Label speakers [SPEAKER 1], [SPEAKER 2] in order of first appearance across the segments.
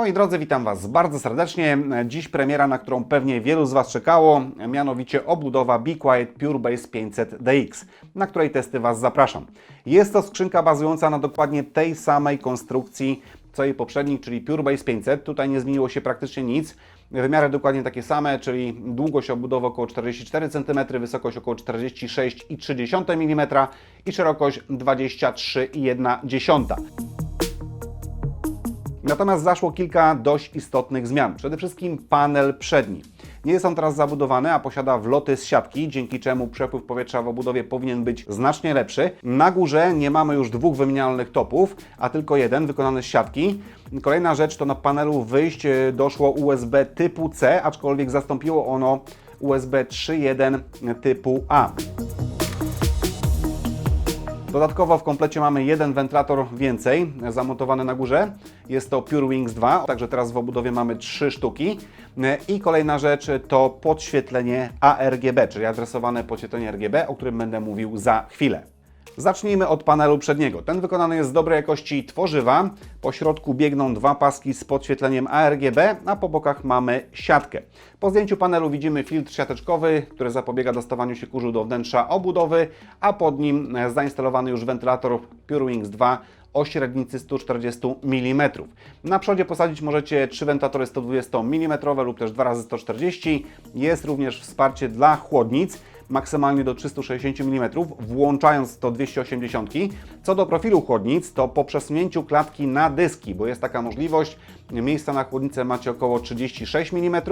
[SPEAKER 1] Moi drodzy, witam Was bardzo serdecznie. Dziś premiera, na którą pewnie wielu z Was czekało, mianowicie obudowa Be Quiet Pure Base 500 DX, na której testy Was zapraszam. Jest to skrzynka bazująca na dokładnie tej samej konstrukcji, co jej poprzednik, czyli Pure Base 500. Tutaj nie zmieniło się praktycznie nic. Wymiary dokładnie takie same, czyli długość obudowy około 44 cm, wysokość około 46,3 mm i szerokość 23,1 cm. Natomiast zaszło kilka dość istotnych zmian. Przede wszystkim panel przedni. Nie jest on teraz zabudowany, a posiada wloty z siatki, dzięki czemu przepływ powietrza w obudowie powinien być znacznie lepszy. Na górze nie mamy już dwóch wymienialnych topów, a tylko jeden wykonany z siatki. Kolejna rzecz to na panelu wyjść e, doszło USB typu C, aczkolwiek zastąpiło ono USB 3.1 typu A. Dodatkowo w komplecie mamy jeden wentylator więcej zamontowany na górze. Jest to Pure Wings 2, także teraz w obudowie mamy trzy sztuki. I kolejna rzecz to podświetlenie ARGB, czyli adresowane podświetlenie RGB, o którym będę mówił za chwilę. Zacznijmy od panelu przedniego. Ten wykonany jest z dobrej jakości tworzywa. Po środku biegną dwa paski z podświetleniem ARGB, a po bokach mamy siatkę. Po zdjęciu panelu widzimy filtr siateczkowy, który zapobiega dostawaniu się kurzu do wnętrza obudowy, a pod nim zainstalowany już wentylator PureWings 2 o średnicy 140 mm. Na przodzie posadzić możecie trzy wentylatory 120 mm lub też 2x140. Jest również wsparcie dla chłodnic maksymalnie do 360 mm, włączając to 280. Co do profilu chłodnic, to po przesunięciu klatki na dyski, bo jest taka możliwość, miejsca na chłodnicę macie około 36 mm,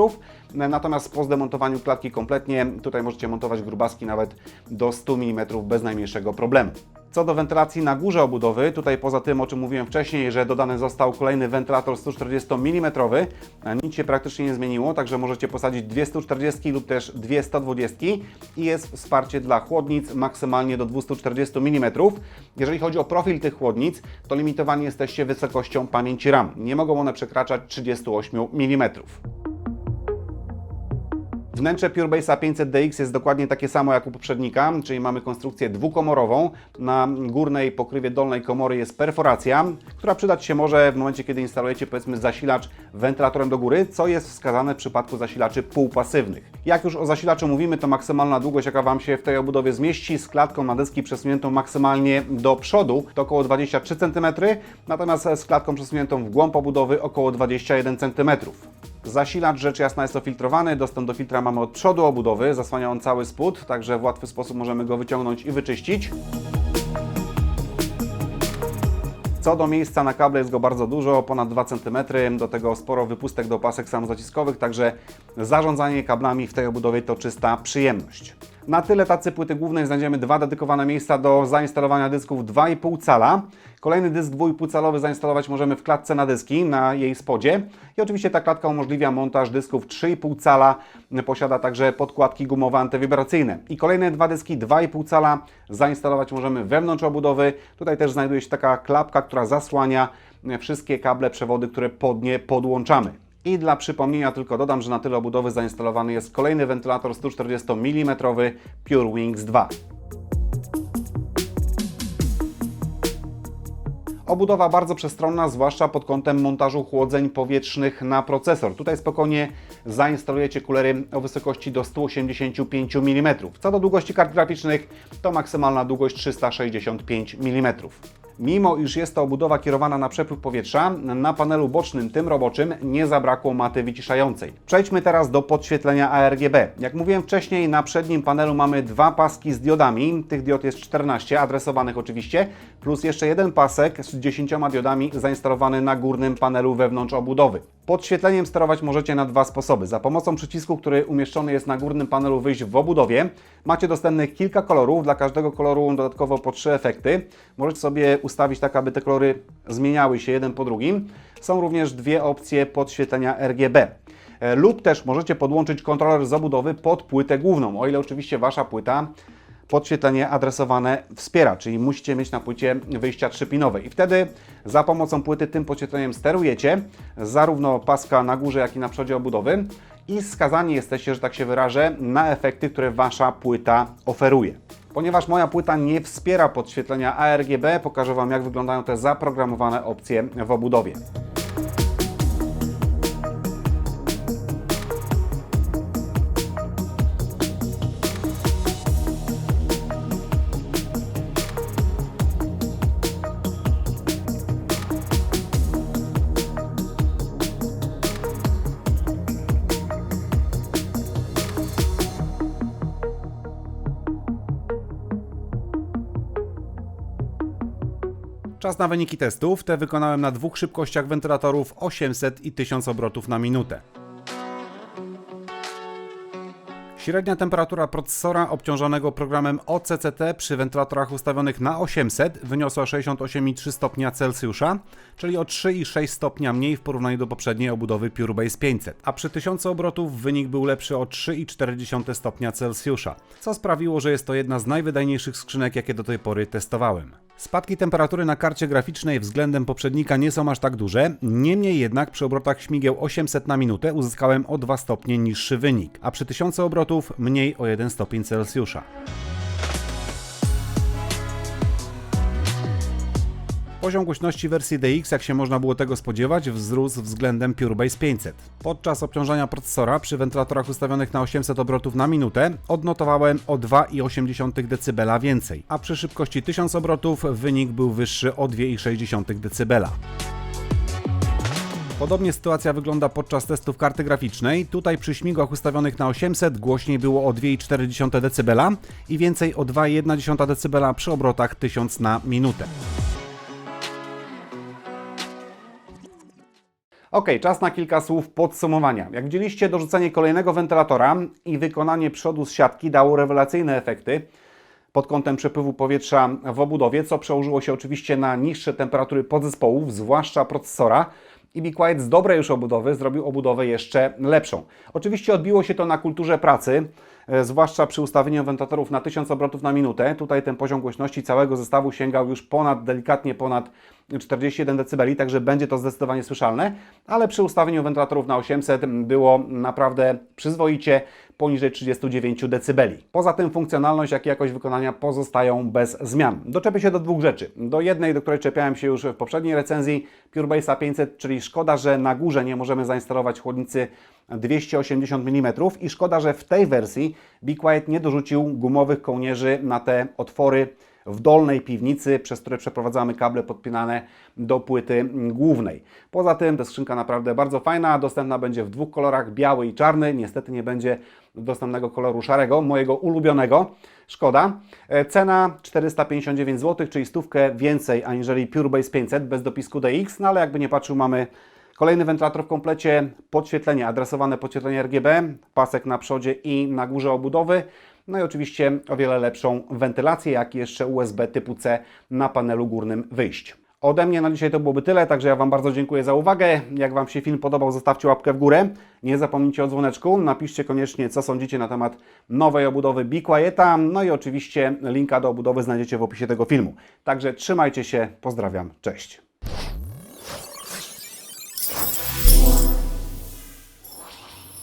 [SPEAKER 1] natomiast po zdemontowaniu klatki kompletnie, tutaj możecie montować grubaski nawet do 100 mm bez najmniejszego problemu. Co do wentylacji na górze obudowy, tutaj poza tym, o czym mówiłem wcześniej, że dodany został kolejny wentylator 140 mm, nic się praktycznie nie zmieniło, także możecie posadzić dwie 140 lub też dwie 120 i jest wsparcie dla chłodnic maksymalnie do 240 mm. Jeżeli chodzi o profil tych chłodnic, to limitowani jesteście wysokością pamięci RAM. Nie mogą one przekraczać 38 mm. Wnętrze PureBase'a 500DX jest dokładnie takie samo jak u poprzednika, czyli mamy konstrukcję dwukomorową. Na górnej pokrywie dolnej komory jest perforacja, która przydać się może w momencie, kiedy instalujecie powiedzmy zasilacz wentylatorem do góry, co jest wskazane w przypadku zasilaczy półpasywnych. Jak już o zasilaczu mówimy, to maksymalna długość, jaka Wam się w tej obudowie zmieści, z klatką na dyski przesuniętą maksymalnie do przodu, to około 23 cm, natomiast z klatką przesuniętą w głąb obudowy około 21 cm. Zasilacz rzecz jasna jest ofiltrowany, dostęp do filtra mamy od przodu obudowy, zasłania on cały spód, także w łatwy sposób możemy go wyciągnąć i wyczyścić. Co do miejsca na kable jest go bardzo dużo, ponad 2 cm, do tego sporo wypustek do pasek samozaciskowych, także zarządzanie kablami w tej obudowie to czysta przyjemność. Na tyle tacy płyty głównej znajdziemy dwa dedykowane miejsca do zainstalowania dysków 2,5 cala. Kolejny dysk 2,5 calowy zainstalować możemy w klatce na dyski, na jej spodzie. I oczywiście ta klatka umożliwia montaż dysków 3,5 cala. Posiada także podkładki gumowe antywibracyjne. I kolejne dwa dyski 2,5 cala zainstalować możemy wewnątrz obudowy. Tutaj też znajduje się taka klapka, która zasłania wszystkie kable, przewody, które pod nie podłączamy. I dla przypomnienia tylko dodam, że na tyle obudowy zainstalowany jest kolejny wentylator 140 mm Pure Wings 2. Obudowa bardzo przestronna, zwłaszcza pod kątem montażu chłodzeń powietrznych na procesor. Tutaj spokojnie zainstalujecie kulery o wysokości do 185 mm. Co do długości kart graficznych, to maksymalna długość 365 mm. Mimo iż jest to obudowa kierowana na przepływ powietrza, na panelu bocznym, tym roboczym, nie zabrakło maty wyciszającej. Przejdźmy teraz do podświetlenia ARGB. Jak mówiłem wcześniej, na przednim panelu mamy dwa paski z diodami. Tych diod jest 14, adresowanych oczywiście, plus jeszcze jeden pasek z 10 diodami zainstalowany na górnym panelu wewnątrz obudowy. Podświetleniem sterować możecie na dwa sposoby. Za pomocą przycisku, który umieszczony jest na górnym panelu wyjść w obudowie, macie dostępnych kilka kolorów, dla każdego koloru dodatkowo po trzy efekty. Możecie sobie ustawić tak, aby te kolory zmieniały się jeden po drugim. Są również dwie opcje podświetlenia RGB. E, lub też możecie podłączyć kontroler z obudowy pod płytę główną, o ile oczywiście Wasza płyta podświetlenie adresowane wspiera, czyli musicie mieć na płycie wyjścia trzypinowe i wtedy za pomocą płyty tym podświetleniem sterujecie zarówno paska na górze, jak i na przodzie obudowy i skazani jesteście, że tak się wyrażę, na efekty, które Wasza płyta oferuje. Ponieważ moja płyta nie wspiera podświetlenia ARGB, pokażę Wam jak wyglądają te zaprogramowane opcje w obudowie. Czas na wyniki testów. Te wykonałem na dwóch szybkościach wentylatorów 800 i 1000 obrotów na minutę. Średnia temperatura procesora obciążonego programem OCCT przy wentylatorach ustawionych na 800 wyniosła 68,3 stopnia Celsjusza, czyli o 3,6 stopnia mniej w porównaniu do poprzedniej obudowy PureBase 500, a przy 1000 obrotów wynik był lepszy o 3,4 stopnia Celsjusza, co sprawiło, że jest to jedna z najwydajniejszych skrzynek, jakie do tej pory testowałem. Spadki temperatury na karcie graficznej względem poprzednika nie są aż tak duże, niemniej jednak przy obrotach śmigieł 800 na minutę uzyskałem o 2 stopnie niższy wynik, a przy 1000 obrotów mniej o 1 stopień Celsjusza. Poziom głośności wersji DX, jak się można było tego spodziewać, wzrósł względem PureBase 500. Podczas obciążania procesora przy wentylatorach ustawionych na 800 obrotów na minutę odnotowałem o 2,8 dB więcej, a przy szybkości 1000 obrotów wynik był wyższy o 2,6 dB. Podobnie sytuacja wygląda podczas testów karty graficznej. Tutaj przy śmigłach ustawionych na 800 głośniej było o 2,4 dB i więcej o 2,1 dB przy obrotach 1000 na minutę. Ok, czas na kilka słów podsumowania. Jak widzieliście, dorzucenie kolejnego wentylatora i wykonanie przodu z siatki dało rewelacyjne efekty pod kątem przepływu powietrza w obudowie, co przełożyło się oczywiście na niższe temperatury podzespołów, zwłaszcza procesora. I Be Quiet z dobrej już obudowy zrobił obudowę jeszcze lepszą. Oczywiście odbiło się to na kulturze pracy, zwłaszcza przy ustawieniu wentylatorów na 1000 obrotów na minutę. Tutaj ten poziom głośności całego zestawu sięgał już ponad, delikatnie ponad 41 dB, także będzie to zdecydowanie słyszalne, ale przy ustawieniu wentylatorów na 800 było naprawdę przyzwoicie poniżej 39 dB. Poza tym funkcjonalność, jak i jakość wykonania pozostają bez zmian. Doczepię się do dwóch rzeczy. Do jednej, do której czepiałem się już w poprzedniej recenzji, PureBase 500, czyli szkoda, że na górze nie możemy zainstalować chłodnicy 280 mm i szkoda, że w tej wersji Be Quiet nie dorzucił gumowych kołnierzy na te otwory w dolnej piwnicy, przez które przeprowadzamy kable podpinane do płyty głównej. Poza tym ta skrzynka naprawdę bardzo fajna, dostępna będzie w dwóch kolorach, biały i czarny. Niestety nie będzie dostępnego koloru szarego, mojego ulubionego. Szkoda. E, Cena 459 zł, czyli stówkę więcej aniżeli PureBase 500 bez dopisku DX, no ale jakby nie patrzył mamy Kolejny wentylator w komplecie, podświetlenie, adresowane podświetlenie RGB, pasek na przodzie i na górze obudowy. No i oczywiście o wiele lepszą wentylację, jak i jeszcze USB typu C na panelu górnym wyjść. Ode mnie na dzisiaj to byłoby tyle, także ja Wam bardzo dziękuję za uwagę. Jak Wam się film podobał, zostawcie łapkę w górę. Nie zapomnijcie o dzwoneczku. Napiszcie koniecznie, co sądzicie na temat nowej obudowy Be Quieta. No i oczywiście linka do obudowy znajdziecie w opisie tego filmu. Także trzymajcie się, pozdrawiam, cześć.